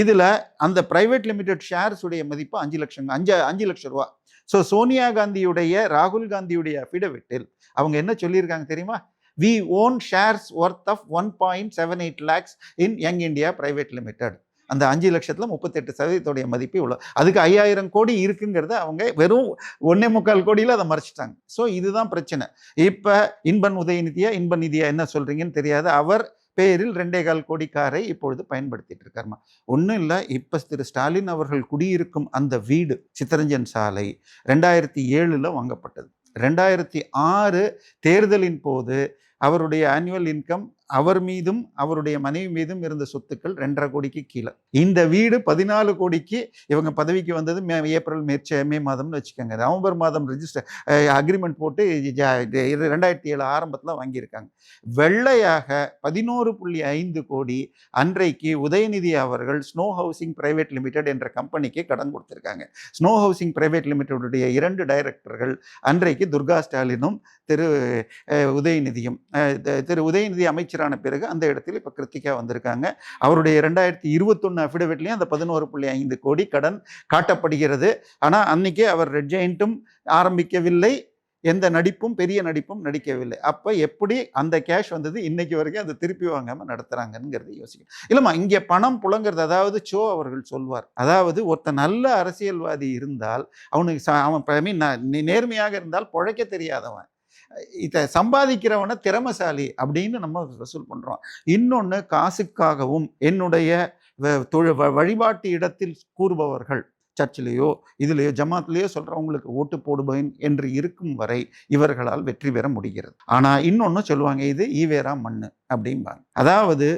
இதில் அந்த பிரைவேட் லிமிடெட் ஷேர்ஸ் உடைய மதிப்பு அஞ்சு லட்சம் அஞ்சு அஞ்சு லட்சம் ரூபா. ஸோ சோனியா காந்தியுடைய ராகுல் காந்தியுடைய அஃபிடவிட்டில் அவங்க என்ன சொல்லியிருக்காங்க தெரியுமா? We own shares worth of one point seven eight lakhs in Young India private limited அந்த அஞ்சு லட்சத்தில் முப்பத்தெட்டு சதவீதத்துடைய மதிப்பு இவ்வளோ அதுக்கு ஐயாயிரம் கோடி இருக்குங்கிறத அவங்க வெறும் ஒன்னே முக்கால் கோடியில் அதை மறைச்சிட்டாங்க. ஸோ இதுதான் பிரச்சனை. இப்போ இன்பன் உதயநிதியா இன்பன் நிதியா என்ன சொல்கிறீங்கன்னு தெரியாது. அவர் பேரில் ரெண்டே கால் கோடி காரை இப்பொழுது பயன்படுத்திட்டு இருக்காருமா ஒன்றும் இல்லை இப்போ திரு ஸ்டாலின் அவர்கள் குடியிருக்கும் அந்த வீடு சித்தரஞ்சன் சாலை ரெண்டாயிரத்தி ஏழில் வாங்கப்பட்டது. ரெண்டாயிரத்தி ஆறு தேர்தலின் போது அவருடைய ஆனுவல் இன்கம் அவர் மீதும் அவருடைய மனைவி மீதும் இருந்த சொத்துக்கள் ரெண்டரை கோடிக்கு கீழே. இந்த வீடு பதினாலு கோடிக்கு இவங்க பதவிக்கு வந்தது மே ஏப்ரல் மேற்ச மே மாதம்னு வச்சுக்கோங்க. நவம்பர் மாதம் ரிஜிஸ்டர் அக்ரிமெண்ட் போட்டு இது ரெண்டாயிரத்தி ஏழு ஆரம்பத்தில் வாங்கியிருக்காங்க. வெள்ளையாக பதினோரு புள்ளி ஐந்து கோடி அன்றைக்கு உதயநிதி அவர்கள் ஸ்னோ ஹவுசிங் பிரைவேட் லிமிடெட் என்ற கம்பெனிக்கு கடன் கொடுத்துருக்காங்க. ஸ்னோ ஹவுசிங் பிரைவேட் லிமிடெடுடைய இரண்டு டைரக்டர்கள் அன்றைக்கு துர்கா ஸ்டாலினும் திரு உதயநிதியும் திரு உதயநிதி அமைச்சர் அமைச்சரான பிறகு அந்த இடத்தில் இப்போ கிருத்திகா வந்திருக்காங்க. அவருடைய ரெண்டாயிரத்தி இருபத்தொன்று அஃபிடவிட்லையும் அந்த பதினோரு புள்ளி ஐந்து கோடி கடன் காட்டப்படுகிறது. ஆனால் அன்னைக்கே அவர் ரெட் ஜெயிண்ட்டும் ஆரம்பிக்கவில்லை. எந்த நடிப்பும் பெரிய நடிப்பும் நடிக்கவில்லை. அப்போ எப்படி அந்த கேஷ் வந்தது? இன்னைக்கு வரைக்கும் அதை திருப்பி வாங்காமல் நடத்துகிறாங்கங்கிறது யோசிக்கும் இல்லைம்மா இங்கே பணம் புழங்குறது அதாவது சோ அவர்கள் சொல்வார். அதாவது ஒருத்தன் நல்ல அரசியல்வாதி இருந்தால் அவனுக்கு அவன் ஐ மீன் நேர்மையாக இருந்தால் பிழைக்க தெரியாதவன். இதை சம்பாதிக்கிறவனை திறமசாலி அப்படின்னு நம்ம வசூல் பண்ணுறோம் இன்னொன்று காசுக்காகவும் என்னுடைய வ- தொழு வ- வழிபாட்டு இடத்தில் கூறுபவர்கள் சர்ச்சிலேயோ இதுலேயோ ஜமாத்லேயோ சொல்கிறவங்களுக்கு ஓட்டு போடுவேன் என்று இருக்கும் வரை இவர்களால் வெற்றி பெற முடிகிறது. ஆனால் இன்னொன்று சொல்லுவாங்க இது ஈவேரா மண்ணு அப்படிம்பாங்க. அதாவது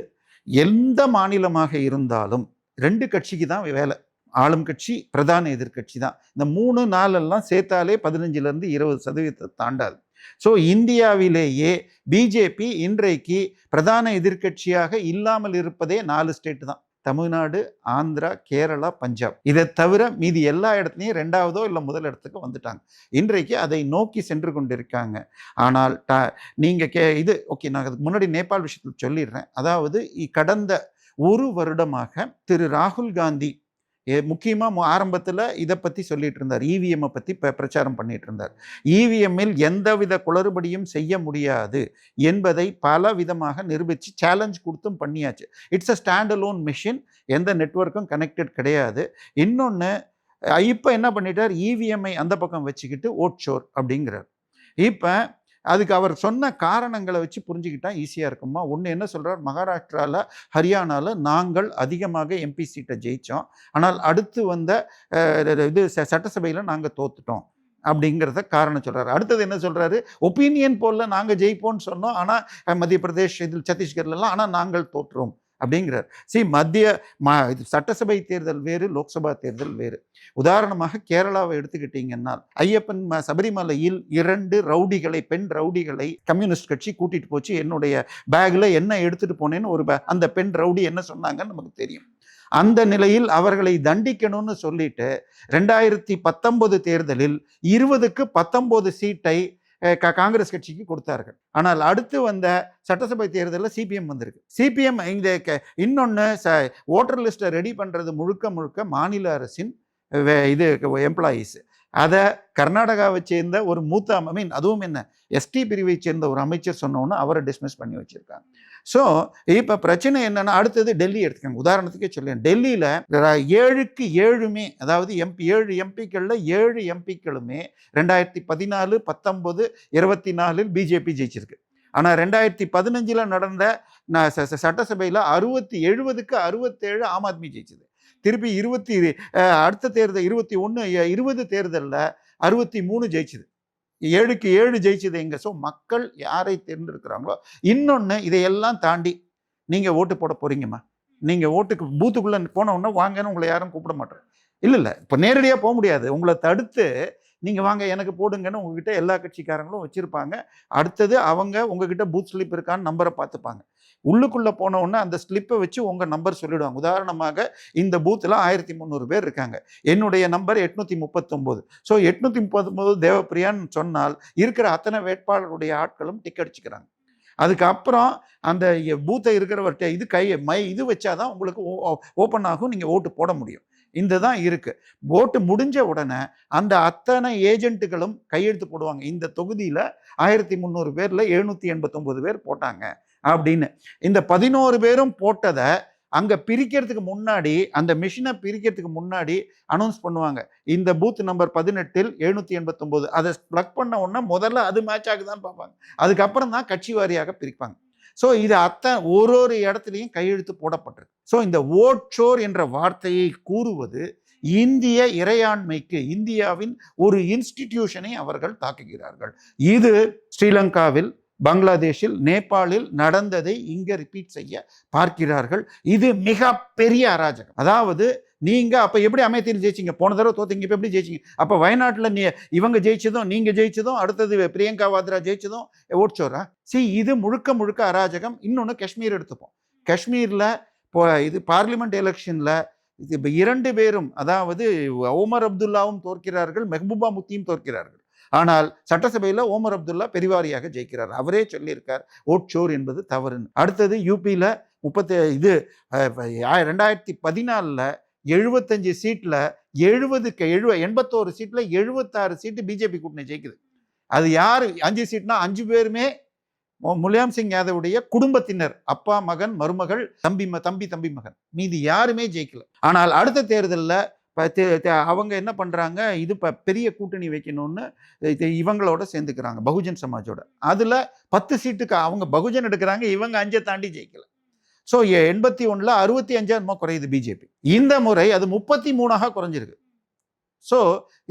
எந்த மாநிலமாக இருந்தாலும் ரெண்டு கட்சிக்கு தான் வேலை. ஆளும் கட்சி பிரதான எதிர்க்கட்சி தான். இந்த மூணு நாளெல்லாம் சேர்த்தாலே பதினஞ்சுலேருந்து இருபது சதவீதத்தை தாண்டாது. ஸோ இந்தியாவிலேயே பிஜேபி இன்றைக்கு பிரதான எதிர்க்கட்சியாக இல்லாமல் இருப்பதே நாலு ஸ்டேட் தான். தமிழ்நாடு ஆந்திரா கேரளா பஞ்சாப். இதை தவிர மீதி எல்லா இடத்துலையும் ரெண்டாவதோ இல்லை முதல் இடத்துக்கு வந்துட்டாங்க. இன்றைக்கு அதை நோக்கி சென்று கொண்டிருக்காங்க. ஆனால் ட நீங்கள் கே இது ஓகே நான் அதுக்கு முன்னாடி நேபாள் விஷயத்தில் சொல்லிடுறேன். அதாவது கடந்த ஒரு வருடமாக திரு ராகுல் காந்தி முக்கியமாக ஆரம்பத்தில் இதை பற்றி சொல்லிட்டு இருந்தார். இவிஎம்மை பற்றி ப பிரச்சாரம் பண்ணிட்டு இருந்தார். இவிஎம்மில் எந்தவித குளறுபடியும் செய்ய முடியாது என்பதை பல விதமாக நிரூபித்து சேலஞ்ச் கொடுத்தும் பண்ணியாச்சு. It's a stand alone machine எந்த நெட்வொர்க்கும் கனெக்டட் கிடையாது. இன்னொன்று இப்போ என்ன பண்ணிட்டார்? இவிஎம்ஐ அந்த பக்கம் வச்சுக்கிட்டு ஓட் ஷோர் அப்படிங்கிறார். இப்போ அதுக்கு அவர் சொன்ன காரணங்களை வச்சு புரிஞ்சுக்கிட்டா ஈஸியாக இருக்குமா ஒன்று என்ன சொல்கிறார் மகாராஷ்டிராவில் ஹரியானாவில் நாங்கள் அதிகமாக எம்பி சீட்டை ஜெயித்தோம் ஆனால் அடுத்து வந்த இது ச- சட்டசபையில் நாங்கள் தோத்துட்டோம் அப்படிங்கிறத காரணம் சொல்கிறார் அடுத்தது என்ன சொல்கிறாரு ஒப்பீனியன் போலில் நாங்கள் ஜெயிப்போம்னு சொன்னோம். ஆனால் மத்திய பிரதேஷ் இதில் சத்தீஸ்கர்லாம் ஆனால் நாங்கள் தோற்றுறோம். அப்படிங்கிறார். சி மத்திய ம இது சட்டசபை தேர்தல் வேறு லோக்சபா தேர்தல் வேறு. உதாரணமாக கேரளாவை எடுத்துக்கிட்டீங்கன்னா ஐயப்பன் ம- சபரிமலையில் இரண்டு ரவுடிகளை பெண் ரவுடிகளை கம்யூனிஸ்ட் கட்சி கூட்டிட்டு போச்சு. என்னுடைய பேக்ல என்ன எடுத்துட்டு போனேன்னு ஒரு அந்த பெண் ரவுடி என்ன சொன்னாங்கன்னு நமக்கு தெரியும். அந்த நிலையில் அவர்களை தண்டிக்கணும்னு சொல்லிட்டு ரெண்டாயிரத்தி பத்தொன்பது தேர்தலில் இருபதுக்கு பத்தொன்பது சீட்டை காங்கிரஸ் கட்சிக்கு கொடுத்தார்கள். ஆனால் அடுத்து வந்த சட்டசபை தேர்தலில் சிபிஎம் வந்திருக்கு. சிபிஎம் இந்த இன்னொன்று ச ஓட்டர் லிஸ்ட்டை ரெடி பண்ணுறது முழுக்க முழுக்க மாநில அரசின் வே- இது எம்ப்ளாயீஸ் அதை கர்நாடகாவை சேர்ந்த ஒரு மூத்த ஐ மீன் அதுவும் என்ன எஸ்டி பிரிவை சேர்ந்த ஒரு அமைச்சர் சொன்னோன்னு அவரை டிஸ்மிஸ் பண்ணி வச்சுருக்காங்க. ஸோ இப்போ பிரச்சனை என்னென்னா அடுத்தது டெல்லி எடுத்துக்கோங்க. உதாரணத்துக்கே சொல்லுவேன் டெல்லியில் ஏழுக்கு ஏழுமே அதாவது எம்பி ஏழு எம்பிக்களில் ஏழு எம்பிக்களுமே ரெண்டாயிரத்தி பதினாலு பத்தொம்போது இருபத்தி நாலில் பிஜேபி ஜெயிச்சிருக்கு. ஆனால் ரெண்டாயிரத்தி பதினஞ்சில் நடந்த ச- சட்டசபையில் அறுபத்தி எழுபதுக்கு அறுபத்தேழு ஆம் ஆத்மி ஜெயிச்சது. திருப்பி இருபத்தி அடுத்த தேர்தல் இருபத்தி ஒன்று இருபது தேர்தலில் அறுபத்தி மூணு ஜெயிச்சது. ஏழுக்கு ஏழு ஜெயிச்சது எங்க? ஸோ மக்கள் யாரை தேர்ந்தெடுக்கிறாங்களோ இன்னொன்று இதையெல்லாம் தாண்டி நீங்கள் ஓட்டு போட போறீங்கம்மா. நீங்கள் ஓட்டுக்கு பூத்துக்குள்ளே போன உடனே வாங்கன்னு உங்களை யாரும் கூப்பிட மாட்டேன் இல்லை இல்லை. இப்போ நேரடியாக போக முடியாது. உங்களை தடுத்து நீங்கள் வாங்க எனக்கு போடுங்கன்னு உங்ககிட்ட எல்லா கட்சிக்காரங்களும் வச்சுருப்பாங்க. அடுத்தது அவங்க உங்ககிட்ட பூத் ஸ்லிப் இருக்கான்னு நம்பரை பார்த்துப்பாங்க. உள்ளுக்குள்ளே போன உடனே அந்த ஸ்லிப்பை வச்சு உங்கள் நம்பர் சொல்லிவிடுவாங்க உதாரணமாக இந்த பூத்தில் ஆயிரத்தி முந்நூறு பேர் இருக்காங்க. என்னுடைய நம்பர் எட்நூற்றி முப்பத்தொம்போது. ஸோ எட்நூற்றி முப்பத்தொம்போது தேவப்பிரியான்னு சொன்னால் இருக்கிற அத்தனை வேட்பாளருடைய ஆட்களும் டிக் அடிச்சுக்கிறாங்க. அதுக்கப்புறம் அந்த பூத்தை இருக்கிறவர்கிட்ட இது கை மை இது வச்சாதான் உங்களுக்கு ஓப்பன் ஆகும். நீங்கள் ஓட்டு போட முடியும். இந்த தான் இருக்குது ஓட்டு முடிஞ்ச உடனே அந்த அத்தனை ஏஜென்ட்டுகளும் கையெழுத்து போடுவாங்க. இந்த தொகுதியில் ஆயிரத்தி முந்நூறு பேரில் எழுநூற்றி எண்பத்தொம்போது பேர் போட்டாங்க. அப்படின்னு. இந்த பதினோரு பேரும் போட்டதை அங்கே பிரிக்கிறதுக்கு முன்னாடி அந்த மிஷினை பிரிக்கிறதுக்கு முன்னாடி அனௌன்ஸ் பண்ணுவாங்க. இந்த பூத் நம்பர் பதினெட்டில் எழுநூற்றி எண்பத்தொம்போது. அதை ப்ளக் பண்ண உடனே முதல்ல அது மேட்ச் ஆகுதான்னு பார்ப்பாங்க. அதுக்கப்புறம் தான் கட்சி வாரியாக பிரிப்பாங்க. ஸோ இது அத்தனை ஒரு ஒரு இடத்துலையும் கையெழுத்து போடப்பட்டிருக்கு. ஸோ இந்த ஓட்சோர் என்ற வார்த்தையை கூறுவது இந்திய இறையாண்மைக்கு இந்தியாவின் ஒரு இன்ஸ்டிடியூஷனை அவர்கள் தாக்குகிறார்கள். இது ஸ்ரீலங்காவில் பங்களாதேஷில் நேபாளில் நடந்ததை இங்கே ரிப்பீட் செய்ய பார்க்கிறார்கள். இது மிக பெரிய அராஜகம். அதாவது நீங்கள் அப்போ எப்படி அமைதியில் ஜெயிச்சீங்க? போன தடவை தோத்தீங்க இப்போ எப்படி ஜெயிச்சீங்க? அப்போ வயநாட்டில் நீ இவங்க ஜெயிச்சதும் நீங்கள் ஜெயிச்சதும் அடுத்தது பிரியங்கா வாத்ரா ஜெயிச்சதும் ஓட்சோரா? சி இது முழுக்க முழுக்க அராஜகம். இன்னொன்று காஷ்மீர் எடுத்துப்போம். காஷ்மீரில் இப்போ இது பார்லிமெண்ட் எலெக்ஷனில் இது இப்போ இரண்டு பேரும் அதாவது ஓமர் அப்துல்லாவும் தோற்கிறார்கள் மெஹபூபா முத்தியும் தோற்கிறார்கள். ஆனால் சட்டசபையில் ஓமர் அப்துல்லா பெரிவாரியாக ஜெயிக்கிறார். அவரே சொல்லியிருக்கார் ஓட்சோர் என்பது தவறுன்னு. அடுத்தது யூபியில் முப்பத்தி இது ஆ- ரெண்டாயிரத்தி பதினாலில் எழுபத்தஞ்சு சீட்டில் எழுபதுக்கு எழுவ எண்பத்தோரு சீட்டில் எழுபத்தாறு சீட்டு பிஜேபி கூட்டணி ஜெயிக்குது. அது யார்? அஞ்சு சீட்னா அஞ்சு பேருமே முலாயம் சிங் யாதவுடைய குடும்பத்தினர். அப்பா மகன் மருமகள் தம்பி ம- தம்பி தம்பி மகன். மீதி யாருமே ஜெயிக்கல. ஆனால் அடுத்த தேர்தலில் அவங்க என்ன பண்ணுறாங்க இது இப்போ பெரிய கூட்டணி வைக்கணும்னு இவங்களோட சேர்ந்துக்கிறாங்க பகுஜன் சமாஜோட. அதில் பத்து சீட்டுக்கு அவங்க பகுஜன் எடுக்கிறாங்க இவங்க அஞ்சை தாண்டி ஜெயிக்கல. ஸோ எண்பத்தி ஒன்றில் அறுபத்தி அஞ்சா குறையுது பிஜேபி. இந்த முறை அது முப்பத்தி மூணாக குறைஞ்சிருக்கு. ஸோ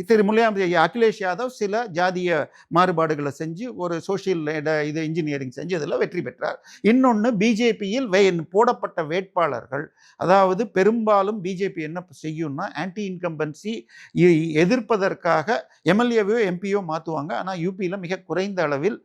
திரு முலாயம் அகிலேஷ் யாதவ் சில ஜாதிய மாறுபாடுகளை செஞ்சு ஒரு சோஷியல் இது இன்ஜினியரிங் செஞ்சு அதில் வெற்றி பெற்றார். இன்னொன்று பிஜேபியில் வே போடப்பட்ட வேட்பாளர்கள் அதாவது பெரும்பாலும் பிஜேபி என்ன செய்யும்னா ஆன்டி இன்கம்பன்சி எதிர்ப்பதற்காக எம்எல்ஏவையோ எம்பியோ மாற்றுவாங்க ஆனால் யூபியில் மிக குறைந்த அளவில்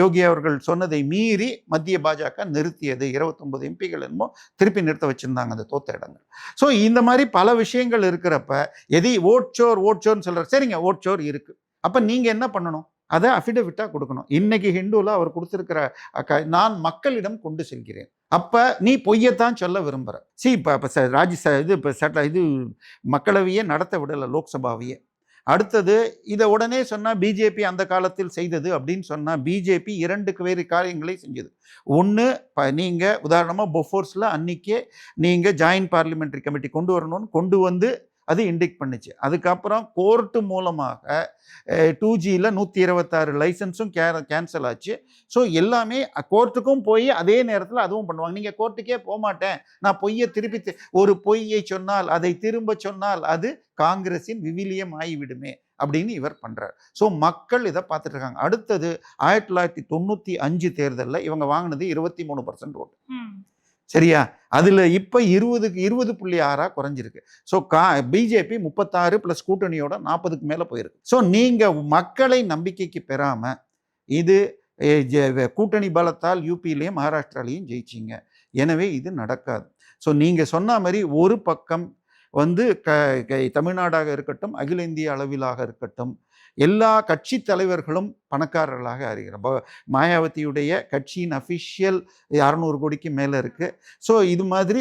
யோகி அவர்கள் சொன்னதை மீறி மத்திய பாஜக நிறுத்தியது. இருபத்தொம்பது எம்பிகள் என்னமோ திருப்பி நிறுத்த வச்சிருந்தாங்க அந்த தோத்த இடங்கள். ஸோ இந்த மாதிரி பல விஷயங்கள் இருக்கிறப்ப எதி ஓட்சோர் ஓட்சோர்னு சொல்கிறார் சரிங்க ஓட்சோர் இருக்கு. அப்போ நீங்கள் என்ன பண்ணணும்? அதை அஃபிடவிட்டாக கொடுக்கணும். இன்னைக்கு ஹிந்துவில் அவர் கொடுத்துருக்கிற அக்க- நான் மக்களிடம் கொண்டு செல்கிறேன். அப்போ நீ பொய்யத்தான் சொல்ல விரும்புகிற சி இப்போ இப்போ ராஜ்ய ச- இது இப்போ சட்ட இது மக்களவையே நடத்த விடலை லோக்சபாவையே. அடுத்தது இதை உடனே சொன்னால் பிஜேபி அந்த காலத்தில் செய்தது அப்படின்னு சொன்னால் பிஜேபி இரண்டுக்கு வேறு காரியங்களை செஞ்சது. ஒன்று இப்போ நீங்கள் உதாரணமாக பொஃபோர்ஸில் அன்றைக்கே நீங்கள் ஜாயின்ட் பார்லிமெண்ட்ரி கமிட்டி கொண்டு வரணும்னு கொண்டு வந்து அது இண்டிக் பண்ணுச்சு. அதுக்கப்புறம் கோர்ட்டு மூலமாக டூ ஜியில் நூற்றி இருபத்தாறு லைசன்ஸும் கே கேன்சல் ஆச்சு. ஸோ எல்லாமே கோர்ட்டுக்கும் போய் அதே நேரத்தில் அதுவும் பண்ணுவாங்க. நீங்கள் கோர்ட்டுக்கே போக மாட்டேன். நான் பொய்யை திருப்பி ஒரு பொய்யை சொன்னால் அதை திரும்ப சொன்னால் அது காங்கிரஸின் விவிலியம் ஆகிவிடுமே அப்படின்னு இவர் பண்ணுறார் ஸோ மக்கள் இதை பார்த்துட்டு இருக்காங்க அடுத்தது ஆயிரத்தி தொள்ளாயிரத்தி தொண்ணூற்றி அஞ்சு தேர்தலில் இவங்க வாங்கினது இருபத்தி மூணு பர்சன்ட் ஓட்டு. சரியா? அதில் இப்போ இருபதுக்கு இருபது புள்ளி ஆறாக குறைஞ்சிருக்கு. ஸோ கா பிஜேபி முப்பத்தாறு ப்ளஸ் கூட்டணியோட நாற்பதுக்கு மேலே போயிருக்கு. ஸோ நீங்கள் மக்களை நம்பிக்கைக்கு பெறாமல் இது கூட்டணி பலத்தால் யூபியிலையும் மகாராஷ்டிராலையும் ஜெயிச்சிங்க. எனவே இது நடக்காது. ஸோ நீங்கள் சொன்ன மாதிரி ஒரு பக்கம் வந்து க க- தமிழ்நாடாக இருக்கட்டும் அகில இந்திய அளவிலாக இருக்கட்டும் எல்லா கட்சி தலைவர்களும் பணக்காரர்களாக அறிகிறோம் மாயாவதியுடைய கட்சியின் அஃபிஷியல் அறநூறு கோடிக்கு மேலே இருக்குது ஸோ இது மாதிரி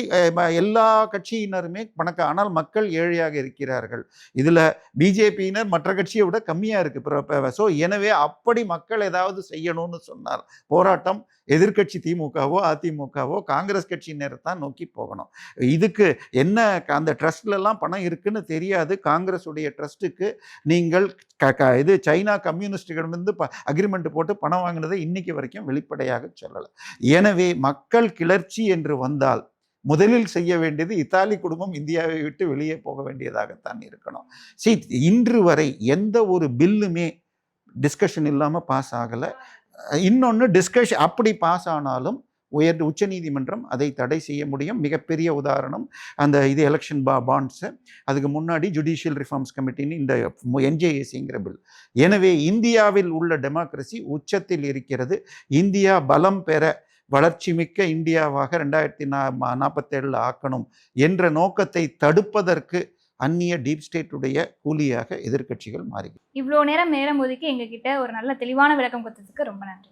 எல்லா கட்சியினருமே பணக்கா ஆனால் மக்கள் ஏழையாக இருக்கிறார்கள். இதில் பிஜேபியினர் மற்ற கட்சியை விட கம்மியாக இருக்குது ஸோ எனவே அப்படி மக்கள் ஏதாவது செய்யணும்னு சொன்னார் போராட்டம் எதிர்க்கட்சி திமுகவோ அதிமுகவோ காங்கிரஸ் கட்சியினரை தான் நோக்கி போகணும். இதுக்கு என்ன க- அந்த ட்ரஸ்ட்லலாம் பணம் இருக்குன்னு தெரியாது. காங்கிரஸுடைய ட்ரஸ்ட்டுக்கு நீங்கள் க க இது சைனா கம்யூனிஸ்டுகளிடமிருந்து ப அக்ரிமெண்ட் போட்டு பணம் வாங்கினதை இன்னைக்கு வரைக்கும் வெளிப்படையாக சொல்லலை. எனவே மக்கள் கிளர்ச்சி என்று வந்தால் முதலில் செய்ய வேண்டியது இத்தாலி குடும்பம் இந்தியாவை விட்டு வெளியே போக வேண்டியதாகத்தான் இருக்கணும். சி இன்று வரை எந்த ஒரு பில்லுமே டிஸ்கஷன் இல்லாமல் பாஸ் ஆகலை. இன்னொன்று டிஸ்கஷன் அப்படி பாஸ் ஆனாலும் உயர் உச்சநீதிமன்றம் அதை தடை செய்ய முடியும். மிகப்பெரிய உதாரணம் அந்த இது எலெக்ஷன் பா பாண்ட்ஸு அதுக்கு முன்னாடி ஜுடிஷியல் ரிஃபார்ம்ஸ் கமிட்டின்னு இந்த என்ஜேஏசிங்கிற பில் எனவே இந்தியாவில் உள்ள டெமோக்ரஸி உச்சத்தில் இருக்கிறது. இந்தியா பலம் பெற வளர்ச்சி மிக்க இந்தியாவாக ரெண்டாயிரத்தி நா நாற்பத்தேழில் ஆக்கணும் என்ற நோக்கத்தை தடுப்பதற்கு அந்நிய டீப் ஸ்டேட்டுடைய கூலியாக எதிர்க்கட்சிகள் மாறி இவ்வளோ நேரம் நேரம் ஒதுக்கி எங்ககிட்ட ஒரு நல்ல தெளிவான விளக்கம் கொடுத்ததுக்கு ரொம்ப நன்றி.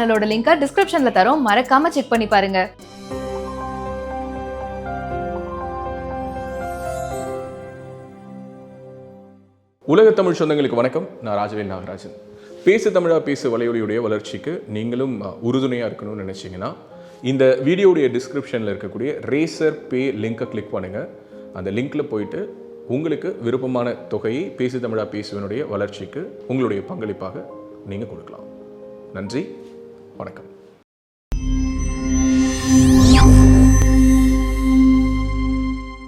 சேனலோட லிங்கை டிஸ்கிரிப்ஷன்ல தரோம். மறக்காம செக் பண்ணி பாருங்க. உலக தமிழ் சொந்தங்களுக்கு வணக்கம். நான் ராஜவேல் நாகராஜன். பேசு தமிழா பேசு வலையொலியுடைய வளர்ச்சிக்கு நீங்களும் உறுதுணையாக இருக்கணும்னு நினச்சிங்கன்னா இந்த வீடியோடைய டிஸ்கிரிப்ஷனில் இருக்கக்கூடிய ரேசர் பே லிங்கை கிளிக் பண்ணுங்கள் அந்த லிங்க்கில் போயிட்டு உங்களுக்கு விருப்பமான தொகையை பேசு தமிழா பேசுவனுடைய வளர்ச்சிக்கு உங்களுடைய பங்களிப்பாக நீங்கள் கொடுக்கலாம். நன்றி. வணக்கம்.